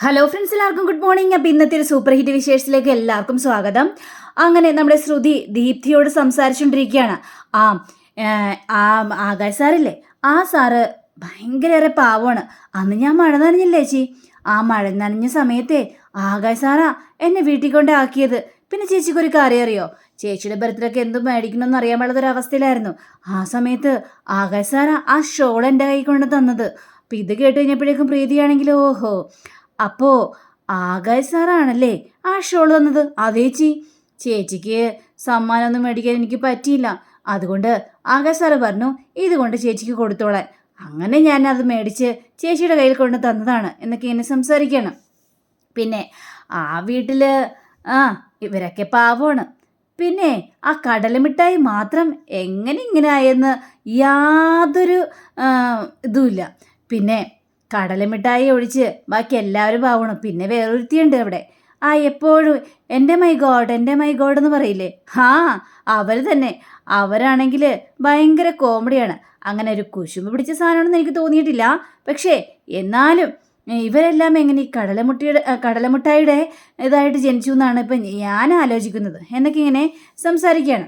Hello friends എല്ലാവർക്കും good morning അപ്പം ഇന്നത്തെ ഒരു സൂപ്പർ ഹിറ്റ് വിശേഷത്തിലേക്ക് എല്ലാവർക്കും സ്വാഗതം. അങ്ങനെ നമ്മുടെ ശ്രുതി ദീപ്തിയോട് സംസാരിച്ചുകൊണ്ടിരിക്കുകയാണ് ആ ആ ആകാശ് സാറില്ലേ? ആ സാറ് ഭയങ്കരേറെ പാവമാണ്. അന്ന് ഞാൻ മഴ നനഞ്ഞില്ലേ ചേച്ചി? ആ മഴ നനഞ്ഞ സമയത്തെ ആകാശ് സാറാ എന്നെ വീട്ടിൽ കൊണ്ടാക്കിയത്. പിന്നെ ചേച്ചിക്കൊരു കാര്യം അറിയോ? ചേച്ചിയുടെ ബർത്ത്ഡേക്ക് എന്തും മേടിക്കണമെന്ന് അറിയാൻ അവസ്ഥയിലായിരുന്നു ആ സമയത്ത് ആകാശ് സാറാ ആ ഷോൾ എന്റെ കൈ കൊണ്ട് തന്നത്. അപ്പം ഇത് കേട്ട് കഴിഞ്ഞപ്പോഴേക്കും പ്രീതിയാണെങ്കിൽ ഓഹോ. അപ്പോ ആകാശ് സാറാണല്ലേ ആ ഷോൾ തന്നത്? അതേച്ചി ചേച്ചിക്ക് സമ്മാനമൊന്നും മേടിക്കാൻ എനിക്ക് പറ്റിയില്ല. അതുകൊണ്ട് ആകാശ് സാറ് പറഞ്ഞു ഇതുകൊണ്ട് ചേച്ചിക്ക് കൊടുത്തോളാൻ. അങ്ങനെ ഞാൻ അത് മേടിച്ച് ചേച്ചിയുടെ കയ്യിൽ കൊണ്ട് തന്നതാണ് എന്നൊക്കെ എന്നെ സംസാരിക്കണം. പിന്നെ ആ വീട്ടിൽ ആ ഇവരൊക്കെ പാവമാണ്. പിന്നെ ആ കടലമിഠായി മാത്രം എങ്ങനെ ഇങ്ങനെ ആയെന്ന് യാതൊരു ഇതുമില്ല. പിന്നെ കടലമിഠായി ഒഴിച്ച് ബാക്കി എല്ലാവരും പാവണം പിന്നെ വേറൊരുത്തിയുണ്ട് അവിടെ. ആ എപ്പോഴും എന്റെ മൈ ഗോഡ് എന്റെ മൈ ഗോഡ് എന്ന് പറയില്ലേ? ഹാ അവർ തന്നെ. അവരാണെങ്കിൽ ഭയങ്കര കോമഡിയാണ്. അങ്ങനെ ഒരു കുശുമ്പ് പിടിച്ച സാധനമാണെന്ന് എനിക്ക് തോന്നിയിട്ടില്ല. പക്ഷേ എന്നാലും ഇവരെല്ലാം എങ്ങനെ ഈ കടലമുട്ടിയുടെ കടലമുട്ടായിയുടെ ഇതായിട്ട് ജനിച്ചു എന്നാണ് ഇപ്പം ഞാൻ ആലോചിക്കുന്നത്. എന്നൊക്കെ ഇങ്ങനെ സംസാരിക്കുകയാണ്.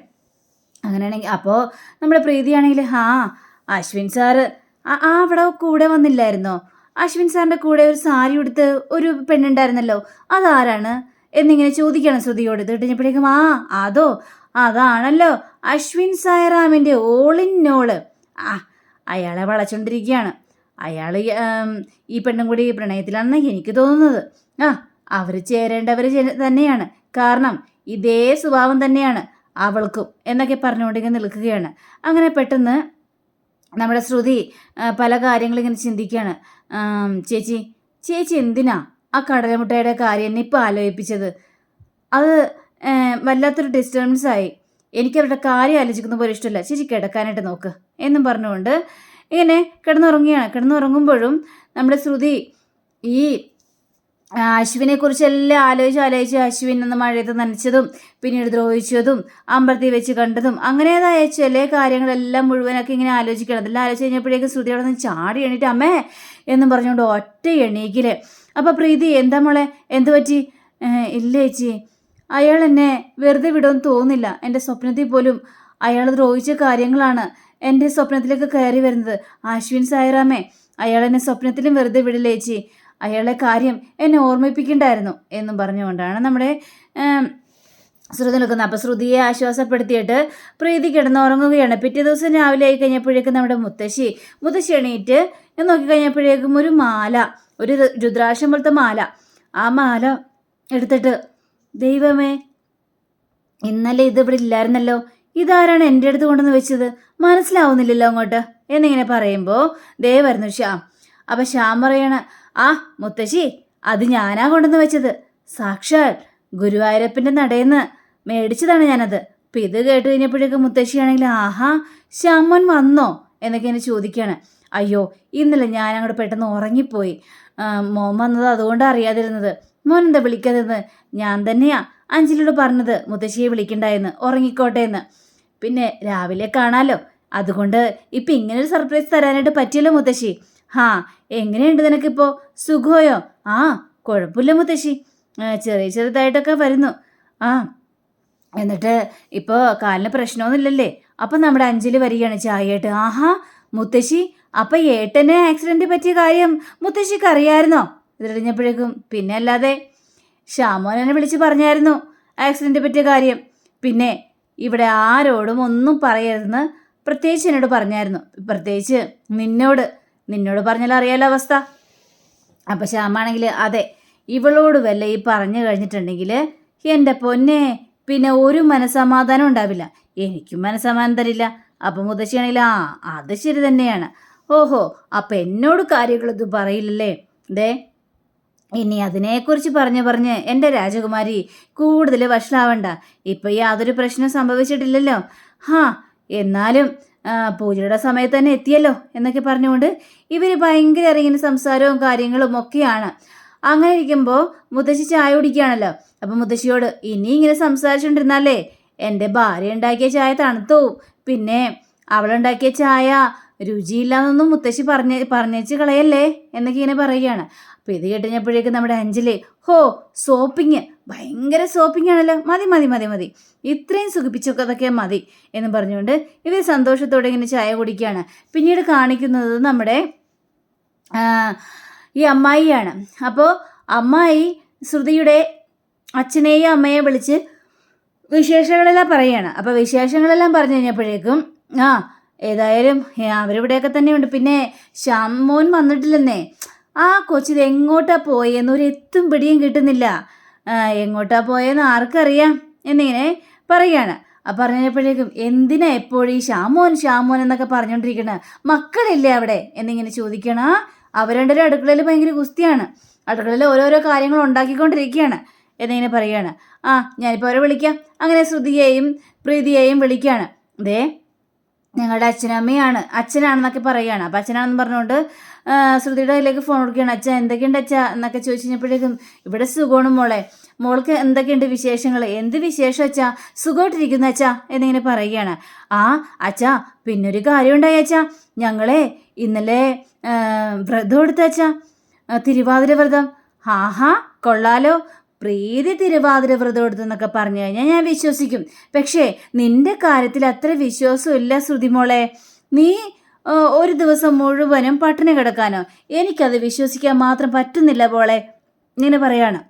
അങ്ങനെയാണെങ്കിൽ അപ്പോൾ നമ്മുടെ പ്രീതിയാണെങ്കിൽ ആ അശ്വിൻ സാറ് ആ അവിടെ കൂടെ വന്നില്ലായിരുന്നോ? അശ്വിൻ സാറിന്റെ കൂടെ ഒരു സാരി ഉടുത്ത് ഒരു പെണ്ണുണ്ടായിരുന്നല്ലോ അതാരാണ്? എന്നിങ്ങനെ ചോദിക്കണം ശ്രുതിയോട്. ഇത് കഴിഞ്ഞപ്പോഴേക്കും ആ അതോ അതാണല്ലോ അശ്വിൻ സായറാമിന്റെ ഓളിന്നോൾ ആ അയാളെ വളച്ചോണ്ടിരിക്കുകയാണ്. അയാൾ ഈ പെണ്ണും കൂടി പ്രണയത്തിലാണെന്ന് എനിക്ക് തോന്നുന്നത്. ആ അവർ ചേരേണ്ടവർ തന്നെയാണ്. കാരണം ഇതേ സ്വഭാവം തന്നെയാണ് അവൾക്കും എന്നൊക്കെ പറഞ്ഞുകൊണ്ടിങ്ങനെ നിൽക്കുകയാണ്. അങ്ങനെ പെട്ടെന്ന് നമ്മുടെ ശ്രുതി പല കാര്യങ്ങളും ഇങ്ങനെ ചിന്തിക്കുകയാണ് ചേച്ചി ചേച്ചി എന്തിനാ ആ കടലമുട്ടയുടെ കാര്യം എന്നെ ഇപ്പോൾ ആലോചിപ്പിച്ചത്? അത് വല്ലാത്തൊരു ഡിസ്റ്റർബൻസ് ആയി. എനിക്ക് അവരുടെ കാര്യം ആലോചിക്കുന്ന പോലെ ഇഷ്ടമില്ല. ചേച്ചി കിടക്കാനായിട്ട് നോക്ക്. എന്നും പറഞ്ഞുകൊണ്ട് ഇങ്ങനെ കിടന്നുറങ്ങുകയാണ്. കിടന്നുറങ്ങുമ്പോഴും നമ്മുടെ ശ്രുതി ഈ ആ, അശ്വിനെ കുറിച്ചെല്ലാം ആലോചിച്ച് ആലോചിച്ച് അശ്വിൻ ഒന്ന് മഴയത്ത് നനച്ചതും പിന്നീട് ദ്രോഹിച്ചതും അമ്പലത്തിൽ വെച്ച് കണ്ടതും അങ്ങനേതായ ചില കാര്യങ്ങളെല്ലാം മുഴുവനൊക്കെ ഇങ്ങനെ ആലോചിക്കണം. അതെല്ലാം ആലോചിച്ച് കഴിഞ്ഞപ്പോഴേക്കും ശ്രുതി അവിടെ നിന്ന് ചാടി എണീറ്റ് അമ്മേ എന്നും പറഞ്ഞുകൊണ്ട് ഒറ്റ എണീക്കിൽ. അപ്പോൾ പ്രീതി എന്താ മോളെ? എന്ത് പറ്റി? "ഏ, ഇല്ല ചേച്ചി. അയാൾ എന്നെ വെറുതെ വിടുമെന്ന് തോന്നുന്നില്ല. എന്റെ സ്വപ്നത്തിൽ പോലും അയാൾ ദ്രോഹിച്ച കാര്യങ്ങളാണ് എന്റെ സ്വപ്നത്തിലേക്ക് കയറി വരുന്നത്. അശ്വിൻ സായിറാമേ അയാൾ എന്നെ സ്വപ്നത്തിലും വെറുതെ വിടില്ല ചേച്ചി. അയാളെ കാര്യം എന്നെ ഓർമ്മിപ്പിക്കണ്ടായിരുന്നു എന്നും പറഞ്ഞുകൊണ്ടാണ് നമ്മുടെ ശ്രുതി നിൽക്കുന്നത്. അപ്പോൾ ശ്രുതിയെ ആശ്വാസപ്പെടുത്തിയിട്ട് പ്രീതി കിടന്നുറങ്ങുകയാണ്. പിറ്റേ ദിവസം രാവിലെ ആയി കഴിഞ്ഞപ്പോഴേക്കും നമ്മുടെ മുത്തശ്ശി മുത്തശ്ശി എണീറ്റ് നോക്കിക്കഴിഞ്ഞപ്പോഴേക്കും ഒരു മാല ഒരു രുദ്രാക്ഷം പോലത്തെ മാല. ആ മാല എടുത്തിട്ട് ദൈവമേ ഇന്നലെ ഇത് ഇവിടെ ഇല്ലായിരുന്നല്ലോ. ഇതാരാണ് എന്റെ അടുത്ത് കൊണ്ടുവന്ന് വെച്ചത്? മനസ്സിലാവുന്നില്ലല്ലോ അങ്ങോട്ട്. എന്നിങ്ങനെ പറയുമ്പോൾ ദേ ശ്യാം. അപ്പം ശ്യാം പറയണ ആ മുത്തശ്ശി അത് ഞാനാ കൊണ്ടുവന്ന് വെച്ചത്. സാക്ഷാൽ ഗുരുവായൂരപ്പന്റെ നടയെന്ന് മേടിച്ചതാണ് ഞാനത്. അപ്പം ഇത് കേട്ട് കഴിഞ്ഞപ്പോഴേക്കും മുത്തശ്ശിയാണെങ്കിൽ ആഹാ ശ്യാമോൻ വന്നോ? എന്നൊക്കെ എന്നെ ചോദിക്കുകയാണ് അയ്യോ ഇന്നലെ ഞാൻ അങ്ങോട്ട് പെട്ടെന്ന് ഉറങ്ങിപ്പോയി. മോൻ വന്നത് അതുകൊണ്ട് അറിയാതിരുന്നത്. മോൻ എന്താ വിളിക്കാതിരുന്നത്? ഞാൻ തന്നെയാ അഞ്ജലിയോട് പറഞ്ഞത് മുത്തശ്ശിയെ വിളിക്കണ്ടായെന്ന് ഉറങ്ങിക്കോട്ടെ എന്ന്. പിന്നെ രാവിലെ കാണാലോ. അതുകൊണ്ട് ഇപ്പം ഇങ്ങനൊരു സർപ്രൈസ് തരാനായിട്ട് പറ്റിയല്ലോ മുത്തശ്ശി. ഹാ എങ്ങനെയുണ്ട് നിനക്കിപ്പോൾ സുഖമോയോ ആ കുഴപ്പമില്ല മുത്തശ്ശി. ചെറിയ ചെറുതായിട്ടൊക്കെ വരുന്നു. ആ എന്നിട്ട് ഇപ്പോൾ കാലിന് പ്രശ്നമൊന്നുമില്ലല്ലേ? അപ്പം നമ്മുടെ അഞ്ചിൽ വരികയാണ് ചായയായിട്ട്. ആഹാ മുത്തശ്ശി അപ്പം ഏട്ടന് ആക്സിഡന്റ് പറ്റിയ കാര്യം മുത്തശ്ശിക്ക് അറിയായിരുന്നോ ഇതിലറിഞ്ഞപ്പോഴേക്കും പിന്നെ അല്ലാതെ എന്നെ വിളിച്ച് പറഞ്ഞായിരുന്നു ആക്സിഡന്റ് പറ്റിയ കാര്യം. പിന്നെ ഇവിടെ ആരോടും ഒന്നും പറയരുതെന്ന് പ്രത്യേകിച്ച് എന്നോട് പറഞ്ഞായിരുന്നു. പ്രത്യേകിച്ച് നിന്നോട്. നിന്നോട് പറഞ്ഞാൽ അറിയാലോ അവസ്ഥ. അപ്പൊ ശ്യാമാണെങ്കിൽ അതെ ഇവളോട് വല്ല ഈ പറഞ്ഞു കഴിഞ്ഞിട്ടുണ്ടെങ്കിൽ എന്റെ പൊന്നെ പിന്നെ ഒരു മനസമാധാനം ഉണ്ടാവില്ല. എനിക്കും മനസമാധാനം തരില്ല. അപ്പം മുതശ്ശിയാണെങ്കിൽ ആ അത് ശരി തന്നെയാണ്. ഓഹോ അപ്പം എന്നോട് കാര്യങ്ങളൊന്നും പറയില്ലല്ലേ? ദേ ഇനി അതിനെക്കുറിച്ച് പറഞ്ഞു പറഞ്ഞ് എന്റെ രാജകുമാരി കൂടുതൽ വഷളാവണ്ട. ഇപ്പം യാതൊരു പ്രശ്നം സംഭവിച്ചിട്ടില്ലല്ലോ. ഹാ എന്നാലും പൂജയുടെ സമയത്ത് തന്നെ എത്തിയല്ലോ എന്നൊക്കെ പറഞ്ഞുകൊണ്ട് ഇവർ ഭയങ്കര ഇറങ്ങിയ സംസാരവും കാര്യങ്ങളും ഒക്കെയാണ്. അങ്ങനെ ഇരിക്കുമ്പോൾ മുത്തശ്ശി ചായ കുടിക്കുകയാണല്ലോ. അപ്പം മുത്തശ്ശിയോട് ഇനി ഇങ്ങനെ സംസാരിച്ചുകൊണ്ടിരുന്നാലേ എന്റെ ഭാര്യ ഉണ്ടാക്കിയ ചായ തണുത്തു. പിന്നെ അവളുണ്ടാക്കിയ ചായ രുചിയില്ലാന്നൊന്നും മുത്തശ്ശി പറഞ്ഞ് പറഞ്ഞേച്ച് കളയല്ലേ? എന്നൊക്കെ ഇങ്ങനെ പറയുകയാണ്. അപ്പം ഇത് നമ്മുടെ അഞ്ജലി ഹോ സോപ്പിങ്. ഭയങ്കര സോപ്പിംഗ് ആണല്ലോ. മതി മതി മതി മതി. ഇത്രയും സുഖിപ്പിച്ചൊക്കെ മതി എന്ന് പറഞ്ഞുകൊണ്ട് ഇവർ സന്തോഷത്തോടെ ഇങ്ങനെ ചായ കുടിക്കുകയാണ്. പിന്നീട് കാണിക്കുന്നത് നമ്മുടെ ഈ അമ്മായിയാണ്. അപ്പോൾ അമ്മായി ശ്രുതിയുടെ അച്ഛനെയും അമ്മയെ വിളിച്ച് വിശേഷങ്ങളെല്ലാം പറയുകയാണ് അപ്പോൾ വിശേഷങ്ങളെല്ലാം പറഞ്ഞു കഴിഞ്ഞപ്പോഴേക്കും ആ ഏതായാലും അവരിവിടെയൊക്കെ തന്നെയുണ്ട്. പിന്നെ ശ്യാമോൻ വന്നിട്ടില്ലെന്നേ. ആ കൊച്ചിത് എങ്ങോട്ടാ പോയെന്ന് ഒരു എത്തും പിടിയും കിട്ടുന്നില്ല. എങ്ങോട്ടാ പോയെന്ന് ആർക്കറിയാം? എന്നിങ്ങനെ പറയാണ്. അപ്പം പറഞ്ഞപ്പോഴേക്കും എന്തിനാ എപ്പോഴും ഈ ഷാമോൻ ഷാമോൻ എന്നൊക്കെ പറഞ്ഞുകൊണ്ടിരിക്കണ മക്കളില്ലേ അവിടെ? എന്നിങ്ങനെ ചോദിക്കണ. രണ്ടുപേരും അടുക്കളയിൽ ഭയങ്കര ഗുസ്തിയാണ്. അടുക്കളയിൽ ഓരോരോ കാര്യങ്ങൾ ഉണ്ടാക്കിക്കൊണ്ടിരിക്കുകയാണ് എന്നിങ്ങനെ പറയുകയാണ് ആ ഞാനിപ്പോൾ അവരെ വിളിക്കാം. അങ്ങനെ ശ്രുതിയെയും പ്രീതിയെയും വിളിക്കുകയാണ് ദേ ഞങ്ങളുടെ അച്ഛനമ്മയാണ്. അച്ഛനാണെന്നൊക്കെ പറയുകയാണ്. അപ്പം അച്ഛനാണെന്ന് പറഞ്ഞുകൊണ്ട് ശ്രുതിയുടെ കയ്യിലേക്ക് ഫോൺ കൊടുക്കുകയാണ്. അച്ഛൻ എന്തൊക്കെയുണ്ട് അച്ഛ? എന്നൊക്കെ ചോദിച്ചു കഴിഞ്ഞപ്പോഴേക്കും ഇവിടെ സുഖമാണ് മോളെ. മോൾക്ക് എന്തൊക്കെയുണ്ട് വിശേഷങ്ങൾ? എന്ത് വിശേഷം അച്ഛാ? സുഖമായിട്ടിരിക്കുന്ന അച്ഛാ എന്നിങ്ങനെ പറയുകയാണ്. ആ അച്ഛാ പിന്നൊരു കാര്യം ഉണ്ടായി അച്ഛാ. ഞങ്ങളെ ഇന്നലെ വ്രതം എടുത്ത അച്ഛാ. തിരുവാതിര വ്രതം. ആഹാ കൊള്ളാലോ. പ്രീതി തിരുവാതിര വ്രതം എടുത്തെന്നൊക്കെ പറഞ്ഞു കഴിഞ്ഞാൽ ഞാൻ വിശ്വസിക്കും. പക്ഷേ നിന്റെ കാര്യത്തിൽ അത്ര വിശ്വാസമില്ല ശ്രുതിമോളെ നീ ഒരു ദിവസം മുഴുവനും പട്ടിണി കിടക്കാനോ? എനിക്കത് വിശ്വസിക്കാൻ മാത്രം പറ്റുന്നില്ല പോളെ ഇങ്ങനെ പറയാണ്.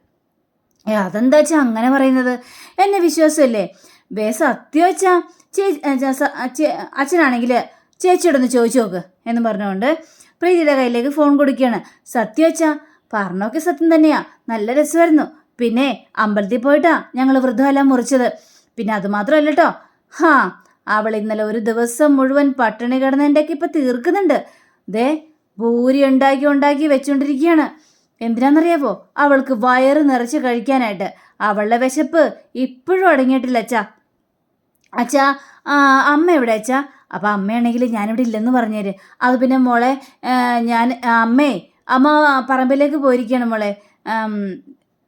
ഏ അതെന്താ വെച്ചാ അങ്ങനെ പറയുന്നത്? എന്നെ വിശ്വാസമല്ലേ? വേ സത്യം വെച്ചാ ചേ ആ, ച- സ- ആ, ചേ- അച്ഛനാണെങ്കിൽ ചേച്ചിയോടൊന്ന് ചോദിച്ചു നോക്ക് എന്ന് പറഞ്ഞുകൊണ്ട് പ്രീതിയുടെ കയ്യിലേക്ക് ഫോൺ കൊടുക്കുകയാണ്. സത്യം വെച്ചാ പറഞ്ഞൊക്കെ സത്യം തന്നെയാ. നല്ല രസമായിരുന്നു. പിന്നെ അമ്പലത്തിൽ പോയിട്ടാ ഞങ്ങൾ വൃദ്ധമെല്ലാം മുറിച്ചത്. പിന്നെ അത് മാത്രമല്ല കേട്ടോ ഹാ അവൾ ഇന്നലെ ഒരു ദിവസം മുഴുവൻ പട്ടിണി കിടന്നതിന്റെയൊക്കെ ഇപ്പം തീർക്കുന്നുണ്ട്. ദേ ഭൂരി ഉണ്ടാക്കി ഉണ്ടാക്കി വെച്ചുകൊണ്ടിരിക്കുകയാണ് എന്തിനാണെന്നറിയാവോ അവൾക്ക് വയറ് നിറച്ച് കഴിക്കാനായിട്ട്. അവളുടെ വിശപ്പ് ഇപ്പോഴും അടങ്ങിയിട്ടില്ല അച്ഛാ. അച്ഛാ അമ്മ എവിടെ അച്ഛാ? അപ്പം അമ്മയാണെങ്കിൽ ഞാനിവിടെ ഇല്ലെന്ന് പറഞ്ഞേര്. അത് പിന്നെ മോളെ ഞാൻ അമ്മേ അമ്മ പറമ്പിലേക്ക് പോയിരിക്കുകയാണ് മോളെ.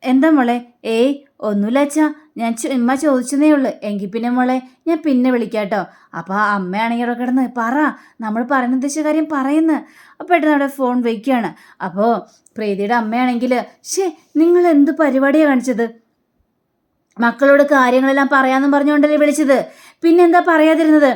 എന്താ മോളെ? ഏയ് ഒന്നുമില്ല അച്ഛാ. ഞാൻ ഉമ്മ ചോദിച്ചതേ ഉള്ളൂ എങ്കിൽ പിന്നെ മോളെ ഞാൻ പിന്നെ വിളിക്കാം കേട്ടോ അപ്പോൾ ആ അമ്മയാണെങ്കിൽ അവിടെ കിടന്ന് പറ. നമ്മൾ പറയുന്ന ഉദ്ദേശിച്ച കാര്യം പറയുന്നു. അപ്പോൾ പെട്ടെന്ന് അവിടെ ഫോൺ വയ്ക്കുകയാണ് അപ്പോൾ പ്രീതിയുടെ അമ്മയാണെങ്കിൽ ഷേ നിങ്ങൾ എന്ത് പരിപാടിയാണ് കാണിച്ചത്? മക്കളോട് കാര്യങ്ങളെല്ലാം പറയാമെന്നും പറഞ്ഞുകൊണ്ടല്ലേ വിളിച്ചത്. പിന്നെന്താ പറയാതിരുന്നത്?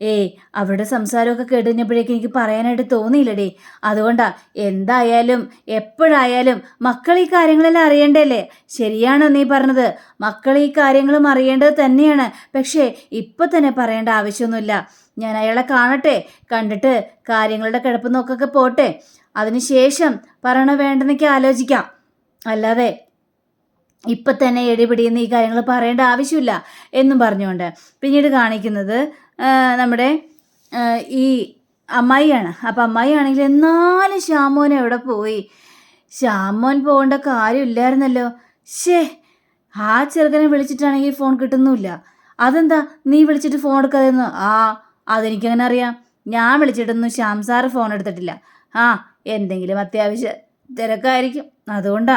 ഏയ് അവരുടെ സംസാരമൊക്കെ കേട്ടുകഴിഞ്ഞപ്പോഴേക്കും എനിക്ക് പറയാനായിട്ട് തോന്നിയില്ലടേ. അതുകൊണ്ടാ എന്തായാലും എപ്പോഴായാലും മക്കൾ ഈ കാര്യങ്ങളെല്ലാം അറിയണ്ടല്ലേ ശരിയാണ് നീ പറഞ്ഞത്. മക്കൾ ഈ കാര്യങ്ങളും അറിയേണ്ടത് തന്നെയാണ്. പക്ഷേ ഇപ്പൊ തന്നെ പറയേണ്ട ആവശ്യമൊന്നുമില്ല. ഞാൻ അയാളെ കാണട്ടെ കണ്ടിട്ട് കാര്യങ്ങളുടെ കിടപ്പ് നോക്കൊക്കെ പോട്ടെ. അതിനുശേഷം പറയണ വേണ്ടെന്നൊക്കെ ആലോചിക്കാം. അല്ലാതെ ഇപ്പം തന്നെ എടിപിടിയെന്ന് ഈ കാര്യങ്ങൾ പറയേണ്ട ആവശ്യമില്ല എന്നും പറഞ്ഞുകൊണ്ട് പിന്നീട് കാണിക്കുന്നത് നമ്മുടെ ഈ അമ്മായിയാണ്. അപ്പം അമ്മായി ആണെങ്കിൽ എന്നാലും ശ്യാമോൻ എവിടെ പോയി? ശ്യാമോൻ പോകേണ്ട കാര്യമില്ലായിരുന്നല്ലോ ഷേ ആ ചെറുക്കനെ വിളിച്ചിട്ടാണെങ്കിൽ ഫോൺ കിട്ടുന്നുമില്ല. അതെന്താ നീ വിളിച്ചിട്ട് ഫോൺ എടുക്കാതെന്ന്? ആ അതെനിക്കങ്ങനെ അറിയാം. ഞാൻ വിളിച്ചിട്ടൊന്നും ശ്യാം സാറ് ഫോൺ എടുത്തിട്ടില്ല. ആ എന്തെങ്കിലും അത്യാവശ്യ തിരക്കായിരിക്കും. അതുകൊണ്ടാ.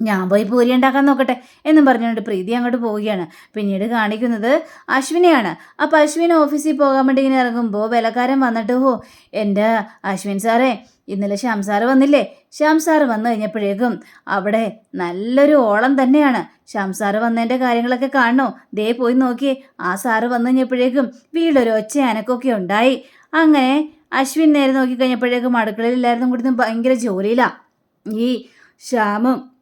ഞാൻ പോയി പൂരി ഉണ്ടാക്കാൻ നോക്കട്ടെ എന്നും പറഞ്ഞുകൊണ്ട് പ്രീതി അങ്ങോട്ട് പോവുകയാണ്. പിന്നീട് കാണിക്കുന്നത് അശ്വിനെയാണ്. അപ്പോൾ അശ്വിൻ ഓഫീസിൽ പോകാൻ വേണ്ടി ഇങ്ങനെ ഇറങ്ങുമ്പോൾ വിലക്കാരൻ വന്നിട്ട് ഹോ എന്റെ അശ്വിൻ സാറേ ഇന്നലെ ശ്യാം സാറ് വന്നില്ലേ? ശ്യാം സാറ് വന്നു കഴിഞ്ഞപ്പോഴേക്കും അവിടെ നല്ലൊരു ഓളം തന്നെയാണ്. ശ്യാം സാറ് വന്നതിന്റെ കാര്യങ്ങളൊക്കെ കാണണോ? ദേ പോയി നോക്കി ആ സാറ് വന്നു കഴിഞ്ഞപ്പോഴേക്കും വീടൊരു ഒച്ച അനക്കൊക്കെ ഉണ്ടായി. അങ്ങനെ അശ്വിൻ നേരെ നോക്കി കഴിഞ്ഞപ്പോഴേക്കും അടുക്കളയിൽ എല്ലാവരും കൂടി ഭയങ്കര ജോലിയിലാണ് ഈ ശ്യാമും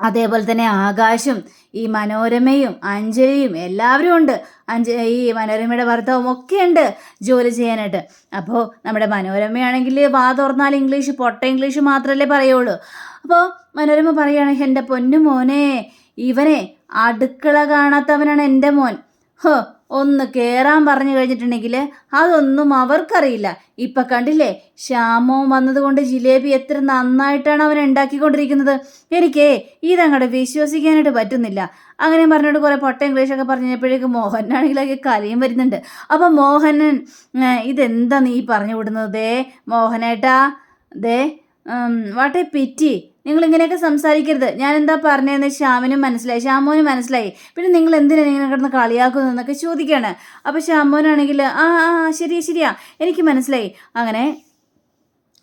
അതേപോലെ തന്നെ ആകാശും ഈ മനോരമയും അഞ്ജലിയും എല്ലാവരും ഉണ്ട്. അഞ്ജ ഈ മനോരമയുടെ ഭർത്താവും ഒക്കെ ഉണ്ട് ജോലി ചെയ്യാനായിട്ട്. അപ്പോൾ നമ്മുടെ മനോരമയാണെങ്കിൽ വാ തുറന്നാൽ ഇംഗ്ലീഷ് പൊട്ട ഇംഗ്ലീഷ് മാത്രമല്ലേ പറയുള്ളൂ. അപ്പോൾ മനോരമ പറയുകയാണ് എന്റെ പൊന്നു മോനെ ഇവനെ അടുക്കള കാണാത്തവനാണ് എന്റെ മോൻ. ഹോ ഒന്ന് കയറാൻ പറഞ്ഞു കഴിഞ്ഞിട്ടുണ്ടെങ്കിൽ അതൊന്നും അവർക്കറിയില്ല. ഇപ്പം കണ്ടില്ലേ ശ്യാമോ വന്നതുകൊണ്ട് ജിലേബി എത്ര നന്നായിട്ടാണ് അവൻ ഉണ്ടാക്കിക്കൊണ്ടിരിക്കുന്നത്. എനിക്കേ ഇതങ്ങോട്ട് വിശ്വസിക്കാനായിട്ട് പറ്റുന്നില്ല. അങ്ങനെ പറഞ്ഞിട്ട് കുറേ പൊട്ട ഇംഗ്ലീഷൊക്കെ പറഞ്ഞു കഴിഞ്ഞപ്പോഴേക്കും മോഹനാണെങ്കിലൊക്കെ കലയും വരുന്നുണ്ട്. അപ്പം മോഹനൻ ഇതെന്താ നീ പറഞ്ഞു വിടുന്നത് ദേ മോഹനേട്ടാ ദേ വാട്ടെ പിറ്റി. നിങ്ങൾ ഇങ്ങനെയൊക്കെ സംസാരിക്കരുത്. ഞാൻ എന്താ പറഞ്ഞതെന്ന് ശ്യാമിനും മനസ്സിലായി. ശ്യാമോനും മനസ്സിലായി. പിന്നെ നിങ്ങൾ എന്തിനാണ് ഇങ്ങനെ കിടന്ന് കളിയാക്കുന്നു എന്നൊക്കെ ചോദിക്കുകയാണ് അപ്പോൾ ശ്യാമോനാണെങ്കിൽ ആ ആ ശരിയാ ശരിയാ. എനിക്ക് മനസ്സിലായി. അങ്ങനെ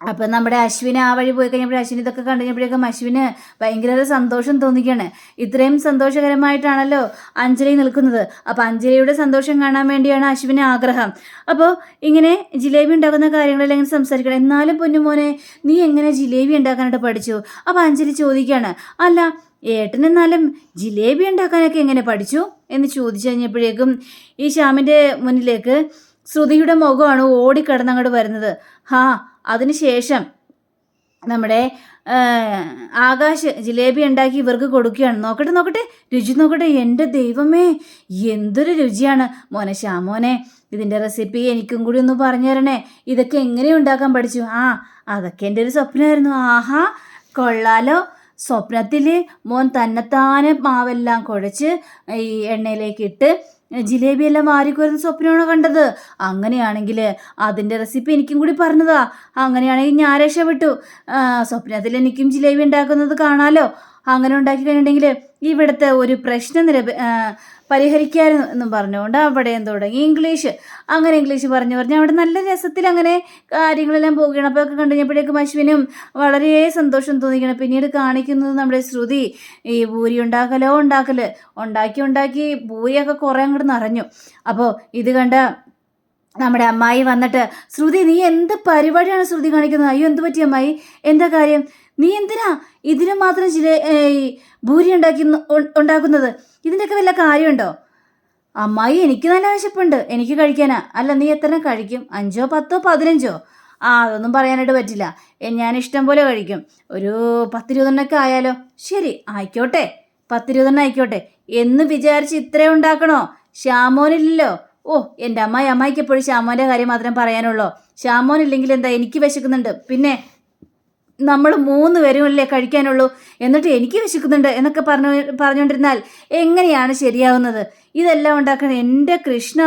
അപ്പം നമ്മുടെ അശ്വിന് ആ വഴി പോയി കഴിഞ്ഞപ്പോൾ അശ്വിൻ ഇതൊക്കെ കണ്ടു കഴിഞ്ഞപ്പോഴേക്കും അശ്വിന് ഭയങ്കര സന്തോഷം തോന്നിക്കുകയാണ്. ഇത്രയും സന്തോഷകരമായിട്ടാണല്ലോ അഞ്ജലി നിൽക്കുന്നത്. അപ്പോൾ അഞ്ജലിയുടെ സന്തോഷം കാണാൻ വേണ്ടിയാണ് അശ്വിന് ആഗ്രഹം. അപ്പോൾ ഇങ്ങനെ ജിലേബി ഉണ്ടാക്കുന്ന കാര്യങ്ങളെല്ലാം ഇങ്ങനെ സംസാരിക്കണം. എന്നാലും പൊന്നുമോനെ നീ എങ്ങനെ ജിലേബി ഉണ്ടാക്കാനായിട്ട് പഠിച്ചു? അപ്പോൾ അഞ്ജലി ചോദിക്കുകയാണ്. അല്ല ഏട്ടൻ എന്നാലും ജിലേബി ഉണ്ടാക്കാനൊക്കെ എങ്ങനെ പഠിച്ചു? എന്ന് ചോദിച്ചു കഴിഞ്ഞപ്പോഴേക്കും ഈ ശ്യാമിന്റെ മുന്നിലേക്ക് ശ്രുതിയുടെ മുഖമാണ് ഓടിക്കടന്നങ്ങോട്ട് വരുന്നത്. ഹാ അതിനുശേഷം നമ്മുടെ ആകാശ ജിലേബി ഉണ്ടാക്കി ഇവർക്ക് കൊടുക്കുകയാണ്. നോക്കട്ടെ നോക്കട്ടെ രുചി നോക്കട്ടെ. എന്റെ ദൈവമേ എന്തൊരു രുചിയാണ്. മോനെ ശ്യാമോനെ ഇതിന്റെ റെസിപ്പി എനിക്കും കൂടി ഒന്ന് പറഞ്ഞു തരണേ. ഇതൊക്കെ എങ്ങനെ ഉണ്ടാക്കാൻ പഠിച്ചു? ആ അതൊക്കെ എന്റെ ഒരു സ്വപ്നമായിരുന്നു. ആഹാ കൊള്ളാലോ. സ്വപ്നത്തിൽ മോൻ തന്നെത്താനെ മാവെല്ലാം കുഴച്ച് ഈ എണ്ണയിലേക്ക് ഇട്ട് ജിലേബിയെല്ലാം വാരിക്കോരുന്ന സ്വപ്നമാണോ കണ്ടത്? അങ്ങനെയാണെങ്കിൽ അതിന്റെ റെസിപ്പി എനിക്കും കൂടി പറഞ്ഞതാ. അങ്ങനെയാണെങ്കിൽ ഞാൻ രക്ഷപ്പെട്ടു. സ്വപ്നത്തിൽ എനിക്കും ജിലേബി ഉണ്ടാക്കുന്നത് കാണാലോ? അങ്ങനെ ഉണ്ടാക്കി കഴിഞ്ഞിട്ടുണ്ടെങ്കിൽ ഇവിടുത്തെ ഒരു പ്രശ്നം നിര പരിഹരിക്കാമായിരുന്നു എന്നും പറഞ്ഞുകൊണ്ട് അവിടെയും തുടങ്ങി. ഇംഗ്ലീഷ്. അങ്ങനെ ഇംഗ്ലീഷ് പറഞ്ഞു പറഞ്ഞു. അവിടെ നല്ല രസത്തിൽ അങ്ങനെ കാര്യങ്ങളെല്ലാം പോകുകയാണ്. അപ്പോൾ ഒക്കെ കണ്ടുകഴിഞ്ഞപ്പോഴേക്കും അശ്വിനും വളരെ സന്തോഷം തോന്നിക്കണം പിന്നീട് കാണിക്കുന്നത് നമ്മുടെ ശ്രുതി ഈ പൂരി ഉണ്ടാക്കലോ ഉണ്ടാക്കൽ. ഉണ്ടാക്കി ഉണ്ടാക്കി പൂരിയൊക്കെ കുറേ അങ്ങോട്ട് നിറഞ്ഞു. അപ്പോൾ ഇത് കണ്ട നമ്മുടെ അമ്മായി വന്നിട്ട് ശ്രുതി നീ എന്ത് പരിപാടിയാണ് ശ്രുതി കാണിക്കുന്നത്? അയ്യോ എന്ത് പറ്റി അമ്മായി? എന്താ കാര്യം? നീ എന്തിനാ ഇതിന് മാത്രം ചില ഭൂരി ഉണ്ടാക്കി ഉണ്ടാക്കുന്നത്? ഇതിന്റെയൊക്കെ വല്ല കാര്യമുണ്ടോ? അമ്മായി എനിക്ക് നല്ല വിശപ്പുണ്ട്. എനിക്ക് കഴിക്കാനാ. അല്ല നീ എത്ര കഴിക്കും? അഞ്ചോ പത്തോ പതിനഞ്ചോ? ആ അതൊന്നും പറയാനായിട്ട് പറ്റില്ല. ഞാൻ ഇഷ്ടം പോലെ കഴിക്കും. ഒരു പത്തിരുപതെണ്ണൊക്കെ ആയാലോ? ശരി ആയിക്കോട്ടെ. പത്തിരുപതെണ്ണം ആയിക്കോട്ടെ. എന്ന് വിചാരിച്ച് ഇത്രയും ഉണ്ടാക്കണോ? ശ്യാമോനില്ലല്ലോ. ഓ എന്റെ അമ്മായി അമ്മായിക്ക് എപ്പോഴും ശ്യാമോന്റെ കാര്യം മാത്രം പറയാനുള്ളൂ? ശ്യാമോനില്ലെങ്കിൽ എന്താ എനിക്ക് വിശക്കുന്നുണ്ട്. പിന്നെ നമ്മൾ മൂന്ന് പേരും അല്ലേ കഴിക്കാനുള്ളൂ? എന്നിട്ട് എനിക്ക് വിശക്കുന്നുണ്ട് എന്നൊക്കെ പറഞ്ഞു പറഞ്ഞുകൊണ്ടിരുന്നാൽ എങ്ങനെയാണ് ശരിയാവുന്നത്? ഇതെല്ലാം ഉണ്ടാക്കണം എന്റെ കൃഷ്ണ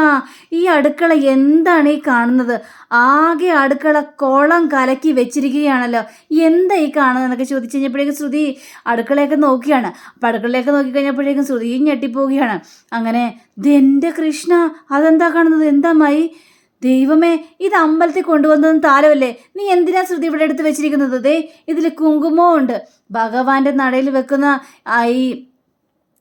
ഈ അടുക്കള എന്താണ് ഈ കാണുന്നത്? ആകെ അടുക്കള കോളം കലക്കി വെച്ചിരിക്കുകയാണല്ലോ. എന്താ ഈ കാണുന്നത് എന്നൊക്കെ ചോദിച്ചു കഴിഞ്ഞപ്പോഴേക്കും ശ്രുതി അടുക്കളയൊക്കെ നോക്കിയാണ്. അപ്പം അടുക്കളയൊക്കെ നോക്കിക്കഴിഞ്ഞപ്പോഴേക്കും ശ്രുതിയും ഞെട്ടിപ്പോവുകയാണ്. അങ്ങനെ ഇതെന്റെ കൃഷ്ണ അതെന്താ കാണുന്നത്? എന്താ മായി ദൈവമേ ഇത് അമ്പലത്തിൽ കൊണ്ടുവന്നതും താലമല്ലേ നീ എന്തിനാ ശ്രുതി ഇവിടെ എടുത്ത് വെച്ചിരിക്കുന്നത്? ദേ ഇതിൽ കുങ്കുമവും ഉണ്ട്. ഭഗവാന്റെ നടയിൽ വെക്കുന്ന ഈ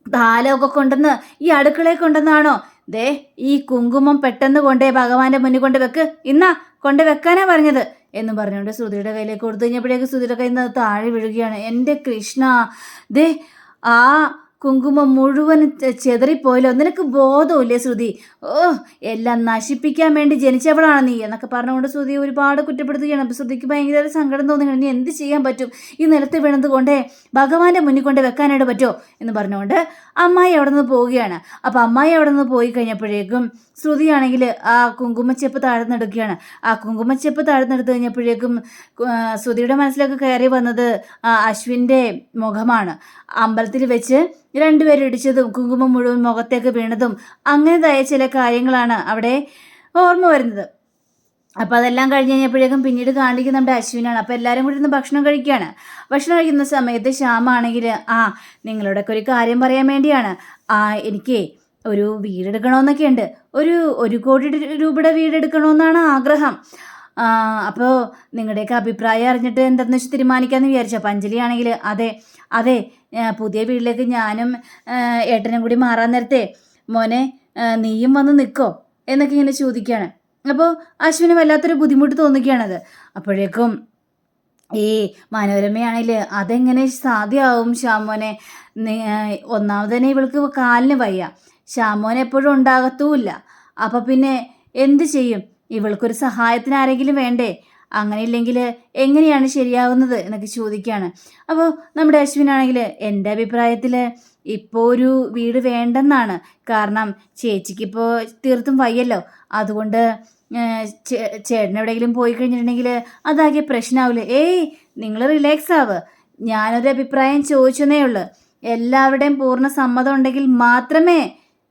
താലമൊക്കെ കൊണ്ടുവന്ന് ഈ അടുക്കളയെ കൊണ്ടുവന്നാണോ? ദേ ഈ കുങ്കുമം പെട്ടെന്ന് കൊണ്ടേ ഭഗവാന്റെ മുന്നിൽ കൊണ്ട് വെക്ക്. ഇന്നാ കൊണ്ട് വെക്കാനാ പറഞ്ഞത്. എന്ന് പറഞ്ഞുകൊണ്ട് ശ്രുതിയുടെ കയ്യിലേക്ക് കൊടുത്തു. കഴിഞ്ഞപ്പോഴേക്ക് ശ്രുതിയുടെ കയ്യിൽ നിന്ന് താഴെ വീഴുകയാണ്. എന്റെ കൃഷ്ണ ദേ ആ കുങ്കുമം മുഴുവൻ ചെതറിപ്പോയല്ലോ? നിനക്ക് ബോധമില്ലേ ശ്രുതി? ഓ എല്ലാം നശിപ്പിക്കാൻ വേണ്ടി ജനിച്ചവളാണ് നീ എന്നൊക്കെ പറഞ്ഞുകൊണ്ട് ശ്രുതി ഒരുപാട് കുറ്റപ്പെടുത്തുകയാണ്. അപ്പോൾ ശ്രുതിക്ക് ഭയങ്കര സങ്കടം തോന്നുകയാണ്. നീ എന്ത് ചെയ്യാൻ പറ്റും? ഈ നിലത്ത് വീണത് കൊണ്ടേ ഭഗവാന്റെ മുന്നിൽ കൊണ്ട് വെക്കാനായിട്ട് പറ്റുമോ? എന്ന് പറഞ്ഞുകൊണ്ട് അമ്മായി അവിടെ നിന്ന് പോവുകയാണ്. അപ്പോൾ അമ്മായി അവിടെ നിന്ന് പോയി കഴിഞ്ഞപ്പോഴേക്കും ശ്രുതിയാണെങ്കിൽ ആ കുങ്കുമച്ചെപ്പ് താഴ്ന്നെടുക്കുകയാണ്. ആ കുങ്കുമച്ചെപ്പ് താഴ്ന്നെടുത്ത് കഴിഞ്ഞപ്പോഴേക്കും ശ്രുതിയുടെ മനസ്സിലേക്ക് കയറി വന്നത് അശ്വിന്റെ മുഖമാണ്. അമ്പലത്തിൽ വെച്ച് രണ്ടുപേരും ഇടിച്ചതും കുങ്കുമം മുഴുവൻ മുഖത്തേക്ക് വീണതും അങ്ങനെതായ ചില കാര്യങ്ങളാണ് അവിടെ ഓർമ്മ വരുന്നത്. അപ്പോൾ അതെല്ലാം കഴിഞ്ഞ് കഴിഞ്ഞപ്പോഴേക്കും പിന്നീട് കാണിക്കുന്നത് നമ്മുടെ അശ്വിനാണ്. അപ്പോൾ എല്ലാവരും കൂടി ഇരുന്ന് ഭക്ഷണം കഴിക്കുകയാണ്. ഭക്ഷണം കഴിക്കുന്ന സമയത്ത് ശ്യാമാണെങ്കിൽ ആ നിങ്ങളോടൊക്കെ ഒരു കാര്യം പറയാൻ വേണ്ടിയാണ്. ആ എനിക്ക് ഒരു വീടെടുക്കണമെന്നൊക്കെ ഉണ്ട് ഒരു ഒരു കോടി രൂപയുടെ വീടെടുക്കണമെന്നാണ് ആഗ്രഹം. അപ്പോൾ നിങ്ങളുടെയൊക്കെ അഭിപ്രായം അറിഞ്ഞിട്ട് എന്താണെന്ന് വെച്ചാൽ തീരുമാനിക്കാമെന്ന് വിചാരിച്ചു? അഞ്ജലി ആണെങ്കിൽ അതെ അതെ പുതിയ വീട്ടിലേക്ക് ഞാനും ഏട്ടനും കൂടി മാറാൻ നേരത്തെ മോനെ നീയും വന്ന് നിൽക്കോ എന്നൊക്കെ ഇങ്ങനെ ചോദിക്കുകയാണ്. അപ്പോൾ അശ്വിന് വല്ലാത്തൊരു ബുദ്ധിമുട്ട് തോന്നുകയാണത്. അപ്പോഴേക്കും ഈ മനോരമയാണെങ്കിൽ അതെങ്ങനെ സാധ്യമാവും ശ്യാമോനെ ഒന്നാമതന്നെ ഇവൾക്ക് കാലിന് വയ്യ. ശ്യാമോൻ എപ്പോഴും ഉണ്ടാകത്തുമില്ല. അപ്പോൾ പിന്നെ എന്ത് ചെയ്യും? ഇവൾക്കൊരു സഹായത്തിന് ആരെങ്കിലും വേണ്ടേ? അങ്ങനെയില്ലെങ്കിൽ എങ്ങനെയാണ് ശരിയാവുന്നത് എന്നൊക്കെ ചോദിക്കുകയാണ് അപ്പോൾ നമ്മുടെ അശ്വിനാണെങ്കിൽ എന്റെ അഭിപ്രായത്തിൽ ഇപ്പോൾ ഒരു വീട് വേണ്ടെന്നാണ്. കാരണം ചേച്ചിക്കിപ്പോൾ തീർത്തും വയ്യല്ലോ. അതുകൊണ്ട് ചേട്ടൻ എവിടെയെങ്കിലും പോയി കഴിഞ്ഞിട്ടുണ്ടെങ്കിൽ അതാകെ പ്രശ്നമാവില്ലേ ഏയ് നിങ്ങൾ റിലാക്സ് ആവ്. ഞാനൊരു അഭിപ്രായം ചോദിച്ചെന്നേ ഉള്ളൂ. എല്ലാവരുടെയും പൂർണ സമ്മതം ഉണ്ടെങ്കിൽ മാത്രമേ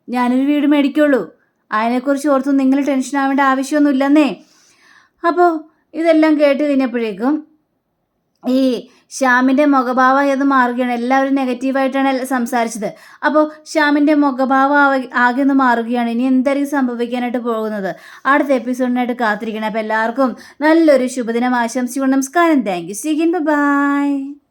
ഞാനൊരു വീട് മേടിക്കുള്ളൂ. അതിനെക്കുറിച്ച് ഓർത്ത് നിങ്ങൾ ടെൻഷൻ ആവേണ്ട ആവശ്യമൊന്നുമില്ലെന്നേ. അപ്പോൾ ഇതെല്ലാം കേട്ട് കഴിഞ്ഞപ്പോഴേക്കും ഈ ശ്യാമിന്റെ മുഖഭാവം ഏത് മാറുകയാണ്? എല്ലാവരും നെഗറ്റീവായിട്ടാണ് സംസാരിച്ചത്. അപ്പോൾ ശ്യാമിന്റെ മുഖഭാവം ആകെ ഒന്ന് മാറുകയാണ്. ഇനി എന്തായിരിക്കും സംഭവിക്കാനായിട്ട് പോകുന്നത്? അടുത്ത എപ്പിസോഡിനായിട്ട് കാത്തിരിക്കണം. അപ്പോൾ എല്ലാവർക്കും നല്ലൊരു ശുഭദിനം ആശംസിക്കുന്നു നമസ്കാരം. Thank you സീഗിൻ by